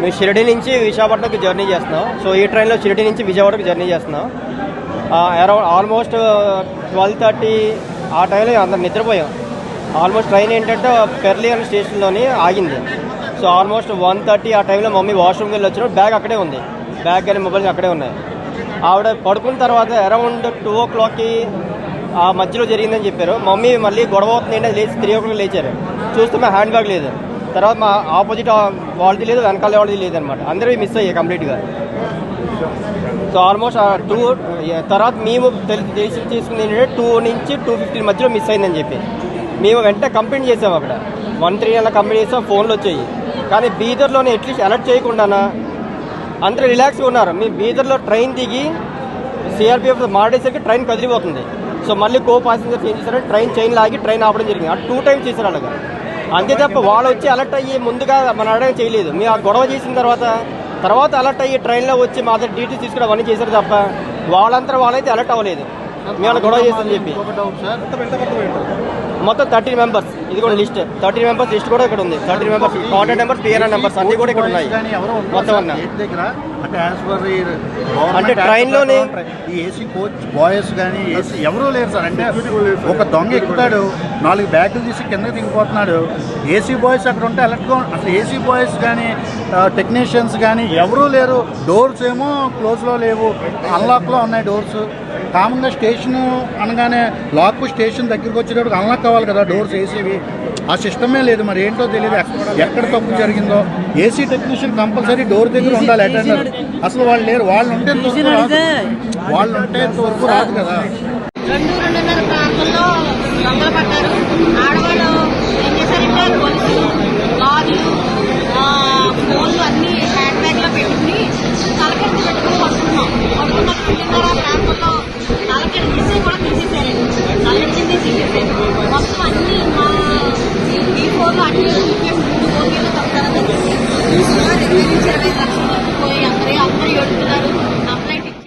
మేము షిరిడి నుంచి విశాఖపట్నంకి జర్నీ చేస్తున్నాం. సో ఈ ట్రైన్లో షిరిడి నుంచి విజయవాడకి జర్నీ చేస్తున్నాం. అరౌండ్ ఆల్మోస్ట్ ట్వెల్వ్ థర్టీ ఆ టైంలో అందరం నిద్రపోయాం. ఆల్మోస్ట్ ట్రైన్ ఏంటంటే పెర్లీ అనే స్టేషన్లోని ఆగింది. సో ఆల్మోస్ట్ వన్ థర్టీ ఆ టైంలో మమ్మీ వాష్రూమ్కి వెళ్ళి వచ్చిన బ్యాగ్ అక్కడే ఉంది. బ్యాగ్ కానీ మొబైల్ అక్కడే ఉన్నాయి. ఆవిడ పడుకున్న తర్వాత అరౌండ్ టూ ఓ క్లాక్కి ఆ మధ్యలో జరిగిందని చెప్పారు. మమ్మీ మళ్ళీ గొడవ అవుతుంది అంటే లేచి త్రీ ఓ క్లాక్ లేచారు. చూస్తే మా హ్యాండ్ బ్యాగ్ లేదు. తర్వాత మా ఆపోజిట్ వాళ్ళది లేదు వెనకాల వాళ్ళది లేదనమాట అందరూ మిస్ అయ్యాయి కంప్లీట్గా సో ఆల్మోస్ట్ టూ తర్వాత మేము తెలి- తెలిసి తీసుకుంది ఏంటంటే టూ నుంచి టూ ఫిఫ్టీన్ మధ్యలో మిస్ అయిందని చెప్పి. మేము వెంటనే కంప్లైంట్ చేసాము అక్కడ. వన్ త్రీ అలా కంప్లైంట్ చేసాం ఫోన్లు వచ్చాయి. కానీ బీదర్లోనే అట్లీస్ట్ అలర్ట్ చేయకుండానా అందరూ రిలాక్స్గా ఉన్నారు. మీ బీదర్లో ట్రైన్ దిగి సిఆర్పిఎఫ్ మారేసరికి ట్రైన్ కదిలిపోతుంది. సో మళ్ళీ కో పాసింజర్స్ ఏం చేశారంటే ట్రైన్ చైన్ లాగి ట్రైన్ ఆపడం జరిగింది. అటు టూ టైమ్స్ చేశారు అలాగా. అంతే తప్ప వాళ్ళు వచ్చి అలర్ట్ అయ్యి ముందుగా మన అడగ చేయలేదు. మేము ఆ గొడవ చేసిన తర్వాత తర్వాత అలర్ట్ అయ్యి ట్రైన్లో వచ్చి మా దగ్గర డీటెయిల్స్ తీసుకుని అవన్నీ చేశారు తప్ప వాళ్ళంతా వాళ్ళైతే అలర్ట్ అవ్వలేదు. మేము గొడవ చేస్తామని చెప్పి. మొత్తం థర్టీన్ మెంబర్స్. ఇది కూడా లిస్ట్. థర్టీన్ మెంబర్స్ లిస్ట్ కూడా ఇక్కడ ఉంది. Thirteen members contact numbers PNR numbers అన్ని కూడా ఇక్కడ ఉన్నాయి. కానీ ఎవరో ఉంటారు మొత్తం అన్న. అంటే యాజ్ పర్ అంటే train లోనే- ఈ ఏసీ కోచ్ బాయ్స్ కానీ ఏసీ ఎవరూ లేరు సార్. అంటే ఒక దొంగ ఎక్కుతాడు నాలుగు బ్యాగులు తీసి కిందకి దిగిపోతున్నాడు. ఏసీ బాయ్స్ అక్కడ ఉంటే అలర్ట్గా అసలు ఏసీ బాయ్స్ కానీ టెక్నీషియన్స్ కానీ ఎవరూ లేరు. డోర్స్ ఏమో క్లోజ్లో లేవు. అన్లాక్లో ఉన్నాయి డోర్స్ కామన్గా స్టేషన్ అనగానే లాక్ స్టేషన్ దగ్గరికి వచ్చేటప్పుడు అన్లాక్ కావాలి కదా డోర్స్ ఏసీవి ఆ సిస్టమే లేదు మరి ఏంటో తెలియదు ఎక్క- ఎక్కడ తప్పు జరిగిందో. ఏసీ టెక్నీషియన్ కంపల్సరీ డోర్ దగ్గర ఉండాలి అటెండర్ అసలు వాళ్ళు లేరు. వాళ్ళు ఉంటే వాళ్ళు ఉంటే ఇంతవరకు రాదు కదా. రెండు రెండున్నర ప్రాంతంలో దొంగలు పడ్డారు ఆడవాళ్ళు